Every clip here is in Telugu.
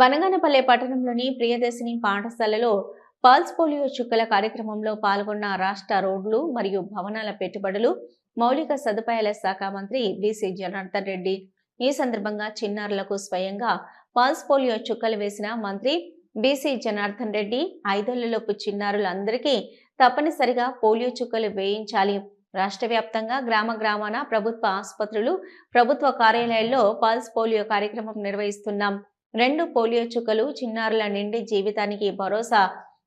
బనగానపల్లె పట్టణంలోని ప్రియదర్శిని పాఠశాలలో పల్స్ పోలియో చుక్కల కార్యక్రమంలో పాల్గొన్న రాష్ట్ర రోడ్లు మరియు భవనాల పెట్టుబడులు మౌలిక సదుపాయాల శాఖ మంత్రి బీసీ జనార్దన్ రెడ్డి. ఈ సందర్భంగా చిన్నారులకు స్వయంగా పల్స్ పోలియో చుక్కలు వేసిన మంత్రి బీసీ జనార్దన్ రెడ్డి ఐదేళ్ళలోపు చిన్నారులందరికీ తప్పనిసరిగా పోలియో చుక్కలు వేయించాలి. రాష్ట్ర వ్యాప్తంగా గ్రామ గ్రామాన ప్రభుత్వ ఆసుపత్రులు ప్రభుత్వ కార్యాలయాల్లో పల్స్ పోలియో కార్యక్రమం నిర్వహిస్తున్నాం. రెండు పోలియో చుక్కలు చిన్నారుల నిండి జీవితానికి భరోసా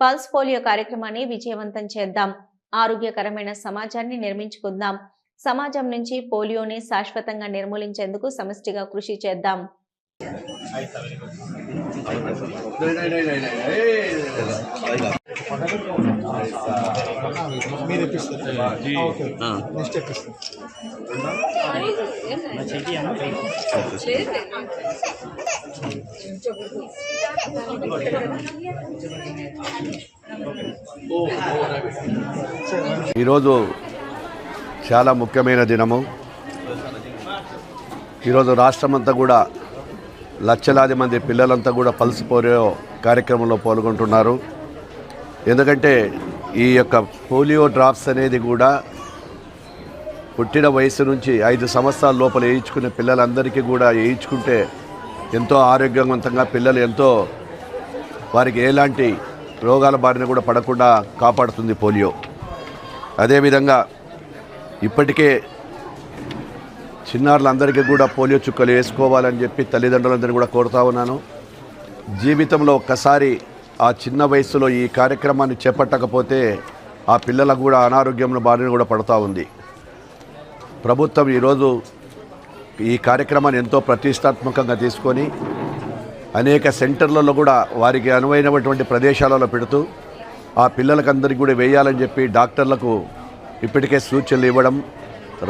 పల్స్ పోలియో కార్యక్రమాన్ని విజయవంతం చేద్దాం. ఆరోగ్యకరమైన సమాజాన్ని నిర్మించుకుందాం. సమాజం నుంచి పోలియోని శాశ్వతంగా నిర్మూలించేందుకు సమష్టిగా కృషి చేద్దాం. మీరు ఇప్పిస్తారు ఓకే నెక్స్ట్ ఈరోజు చాలా ముఖ్యమైన దినము. ఈరోజు రాష్ట్రమంతా కూడా లక్షలాది మంది పిల్లలంతా కూడా పల్స్ పోలియో కార్యక్రమంలో పాల్గొంటున్నారు. ఎందుకంటే ఈ యొక్క పోలియో డ్రాప్స్ అనేది కూడా పుట్టిన వయసు నుంచి ఐదు సంవత్సరాల లోపల వేయించుకునే పిల్లలందరికీ కూడా వేయించుకుంటే ఎంతో ఆరోగ్యవంతంగా పిల్లలు ఎంతో వారికి ఎలాంటి రోగాల బారిన కూడా పడకుండా కాపాడుతుంది పోలియో. అదేవిధంగా ఇప్పటికే చిన్నారులందరికీ కూడా పోలియో చుక్కలు వేసుకోవాలని చెప్పి తల్లిదండ్రులందరినీ కూడా కోరుతా ఉన్నాను. జీవితంలో ఒక్కసారి ఆ చిన్న వయసులో ఈ కార్యక్రమాన్ని చేపట్టకపోతే ఆ పిల్లలకు కూడా అనారోగ్యంలో బారిన కూడా పడుతూ ఉంది. ప్రభుత్వం ఈరోజు ఈ కార్యక్రమాన్ని ఎంతో ప్రతిష్టాత్మకంగా తీసుకొని అనేక సెంటర్లలో కూడా వారికి అనువైనటువంటి ప్రదేశాలలో పెడుతూ ఆ పిల్లలకందరికీ కూడా వేయాలని చెప్పి డాక్టర్లకు ఇప్పటికే సూచనలు ఇవ్వడం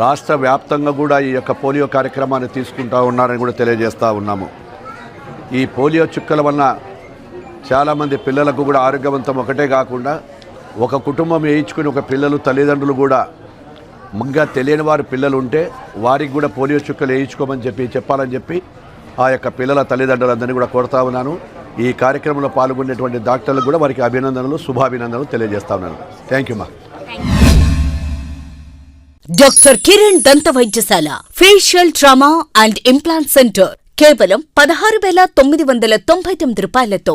రాష్ట్ర వ్యాప్తంగా కూడా ఈ యొక్క పోలియో కార్యక్రమాన్ని తీసుకుంటా ఉన్నారని కూడా తెలియజేస్తూ ఉన్నాము. ఈ పోలియో చుక్కల వలన చాలామంది పిల్లలకు కూడా ఆరోగ్యవంతం ఒకటే కాకుండా ఒక కుటుంబం వేయించుకుని ఒక పిల్లలు తల్లిదండ్రులు కూడా ఇంకా తెలియని వారి పిల్లలు ఉంటే వారికి కూడా పోలియో చుక్కలు వేయించుకోమని చెప్పి చెప్పాలని చెప్పి ఆ యొక్క పిల్లల తల్లిదండ్రులందరినీ కూడా కోరుతా ఉన్నాను. ఈ కార్యక్రమంలో పాల్గొనేటువంటి డాక్టర్లకు కూడా వారికి అభినందనలు శుభాభినందనలు తెలియజేస్తా ఉన్నాను. థ్యాంక్ యూ మా డాక్టర్ కిరణ్ దంత వైద్యశాల facial trauma and implant centre కేవలం పదహారు వేల తొమ్మిది వందల తొంభై తొమ్మిది రూపాయలతో.